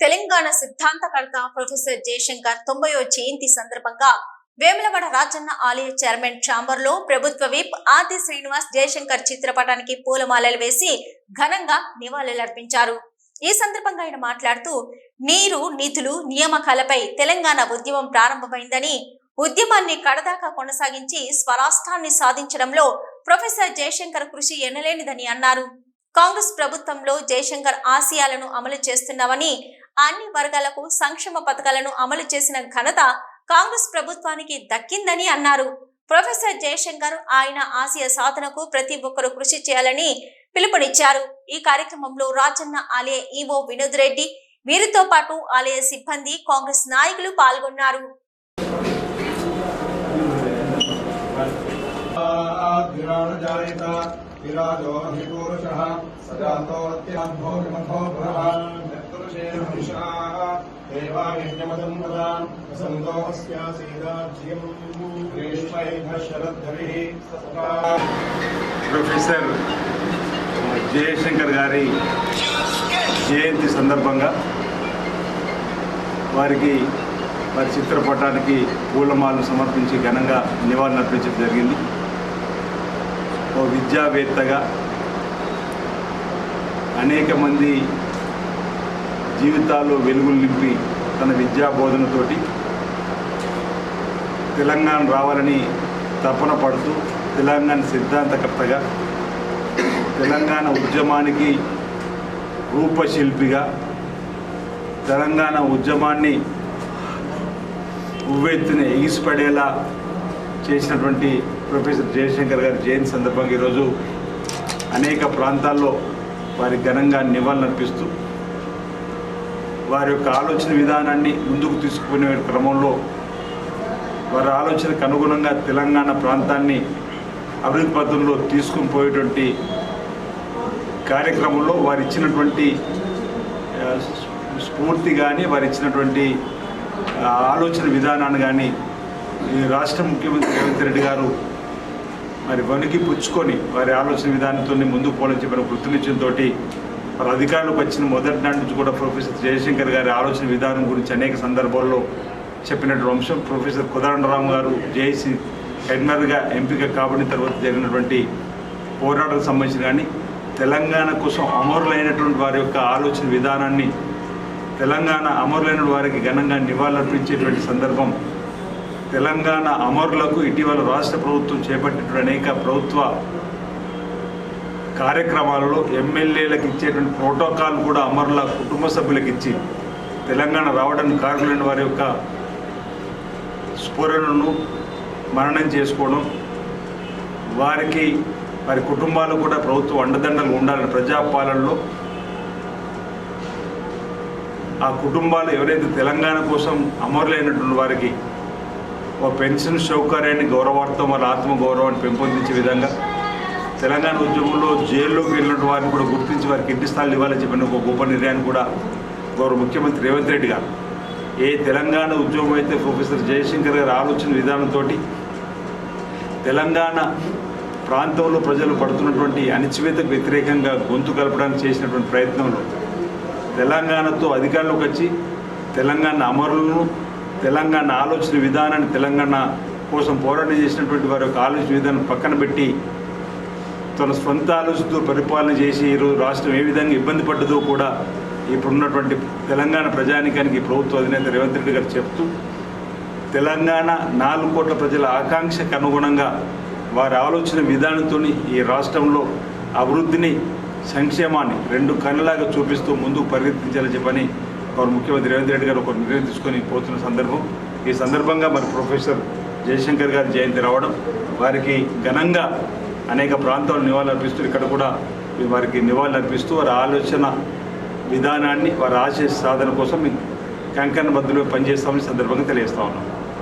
తెలంగాణ సిద్ధాంతకర్త ప్రొఫెసర్ జయశంకర్ తొంభయో జయంతి సందర్భంగా వేములవాడ రాజన్న ఆలయ చైర్మన్ ఛాంబర్లో ప్రభుత్వ విప్ ఆది శ్రీనివాస్ జయశంకర్ చిత్రపటానికి పూలమాలలు వేసి ఘనంగా నివాళులర్పించారు. ఈ సందర్భంగా ఆయన మాట్లాడుతూ నీరు నిధులు నియామకాలపై తెలంగాణ ఉద్యమం ప్రారంభమైందని ఉద్యమాన్ని కడదాకా కొనసాగించి స్వరాష్ట్రాన్ని సాధించడంలో ప్రొఫెసర్ జయశంకర్ కృషి ఎనలేనిదని అన్నారు. కాంగ్రెస్ ప్రభుత్వంలో జయశంకర్ ఆశయాలను అమలు చేస్తున్నామని అన్ని వర్గాలకు సంక్షేమ పథకాలను అమలు చేసిన ఘనత కాంగ్రెస్ ప్రభుత్వానికి దక్కిందని అన్నారు. ప్రొఫెసర్ జయశంకర్ ఆయన ఆశయ సాధనకు ప్రతి ఒక్కరూ కృషి చేయాలని పిలుపునిచ్చారు. ఈ కార్యక్రమంలో రాజన్న ఆలయ ఈవో వినోద్ రెడ్డి వీరితో పాటు ఆలయ సిబ్బంది కాంగ్రెస్ నాయకులు పాల్గొన్నారు. సజాతో देवायज्ञमदम् वदान् वसन्तोऽस्यासीदाज्यम् ग्रीष्मैः शरद्धरिः सतता ప్రొఫెసర్ జయశంకర్ గారి జయంతి సందర్భంగా వారికి వారి చిత్రపటానికి పూలమాలను సమర్పించి ఘనంగా నివాళులు అర్పించడం జరిగింది ఓ విద్యావేత్తగా అనేక మంది జీవితాల్లో వెలుగులు నింపి తన విద్యా బోధనతోటి తెలంగాణ రావాలని తపన పడుతూ తెలంగాణ సిద్ధాంతకర్తగా తెలంగాణ ఉద్యమానికి రూపశిల్పిగా తెలంగాణ ఉద్యమాన్ని ఉవ్వెత్తున ఎగిసిపడేలా చేసినటువంటి ప్రొఫెసర్ జయశంకర్ గారి జయంతి సందర్భంగా ఈరోజు అనేక ప్రాంతాల్లో వారి ఘనంగా నివాళులర్పిస్తూ వారి యొక్క ఆలోచన విధానాన్ని ముందుకు తీసుకునే క్రమంలో వారి ఆలోచనకు అనుగుణంగా తెలంగాణ ప్రాంతాన్ని అభివృద్ధి పథంలో తీసుకుని పోయేటువంటి కార్యక్రమంలో వారు ఇచ్చినటువంటి స్ఫూర్తి కానీ వారు ఇచ్చినటువంటి ఆలోచన విధానాన్ని కానీ ఈ రాష్ట్ర ముఖ్యమంత్రి రేవంత్ రెడ్డి గారు మరి వణికి పుచ్చుకొని వారి ఆలోచన విధానంతో ముందుకు పోవాలని చెప్పిన కృతనిశ్చయంతో మరి అధికారులకు వచ్చిన మొదటి నాటి నుంచి కూడా ప్రొఫెసర్ జయశంకర్ గారి ఆలోచన విధానం గురించి అనేక సందర్భాల్లో చెప్పినటువంటి అంశం. ప్రొఫెసర్ కుదరండరామ్ గారు జేఏసీ హెడ్మర్గా ఎంపిక కాబడిన తర్వాత జరిగినటువంటి పోరాటం సంబంధించి కానీ తెలంగాణ కోసం అమరులైనటువంటి వారి యొక్క ఆలోచన విధానాన్ని తెలంగాణ అమరులైన వారికి ఘనంగా నివాళులర్పించేటువంటి సందర్భం తెలంగాణ అమరులకు ఇటీవల రాష్ట్ర ప్రభుత్వం చేపట్టినటువంటి అనేక ప్రభుత్వ కార్యక్రమాలలో ఎమ్మెల్యేలకు ఇచ్చేటువంటి ప్రోటోకాల్ కూడా అమరుల కుటుంబ సభ్యులకు ఇచ్చి తెలంగాణ రావడానికి కారణమైన వారి యొక్క స్ఫురణను మరణం చేసుకోవడం వారికి వారి కుటుంబాలు కూడా ప్రభుత్వం అండదండలు ఉండాలని ప్రజాపాలనలో ఆ కుటుంబాలు ఎవరైతే తెలంగాణ కోసం అమరులైనటువంటి వారికి ఒక పెన్షన్ సౌకర్యాన్ని గౌరవార్థం వాళ్ళ ఆత్మగౌరవాన్ని పెంపొందించే విధంగా తెలంగాణ ఉద్యమంలో జైల్లోకి వెళ్ళినటువంటి వారిని కూడా గుర్తించి వారికి ఇంటి స్థాయిలు ఇవ్వాలని చెప్పిన ఒక గొప్ప నిర్ణయాన్ని కూడా గౌరవ ముఖ్యమంత్రి రేవంత్ రెడ్డి గారు. ఏ తెలంగాణ ఉద్యమం అయితే ప్రొఫెసర్ జయశంకర్ గారి ఆలోచన విధానంతో తెలంగాణ ప్రాంతంలో ప్రజలు పడుతున్నటువంటి అణిచివేతకు వ్యతిరేకంగా గొంతు కలపడానికి చేసినటువంటి ప్రయత్నంలో తెలంగాణతో అధికారంలోకి వచ్చి తెలంగాణ అమరులను తెలంగాణ ఆలోచన విధానాన్ని తెలంగాణ కోసం పోరాటం చేసినటువంటి వారి యొక్క ఆలోచన విధానం పక్కన పెట్టి తన సొంత ఆలోచనతో పరిపాలన చేసి ఈరోజు రాష్ట్రం ఏ విధంగా ఇబ్బంది పడ్డదో కూడా ఇప్పుడున్నటువంటి తెలంగాణ ప్రజానికానికి ప్రభుత్వ అధినేత రేవంత్ రెడ్డి గారు చెప్తూ తెలంగాణ నాలుగు కోట్ల ప్రజల ఆకాంక్షకు అనుగుణంగా వారి ఆలోచన విధానంతో ఈ రాష్ట్రంలో అభివృద్ధిని సంక్షేమాన్ని రెండు కళ్ళలాగా చూపిస్తూ ముందుకు పరిగెత్తించాలని చెప్పని వారు ముఖ్యమంత్రి రేవంత్ రెడ్డి గారు ఒక నిర్ణయం తీసుకొని పోతున్న సందర్భం. ఈ సందర్భంగా మరి ప్రొఫెసర్ జయశంకర్ గారి జయంతి రావడం వారికి ఘనంగా అనేక ప్రాంతాలు నివాళులర్పిస్తూ ఇక్కడ కూడా వారికి నివాళులర్పిస్తూ వారి ఆలోచన విధానాన్ని వారి ఆశయ సాధన కోసం కంకణ బద్దులు పనిచేస్తామని సందర్భంగా తెలియజేస్తా ఉన్నాం.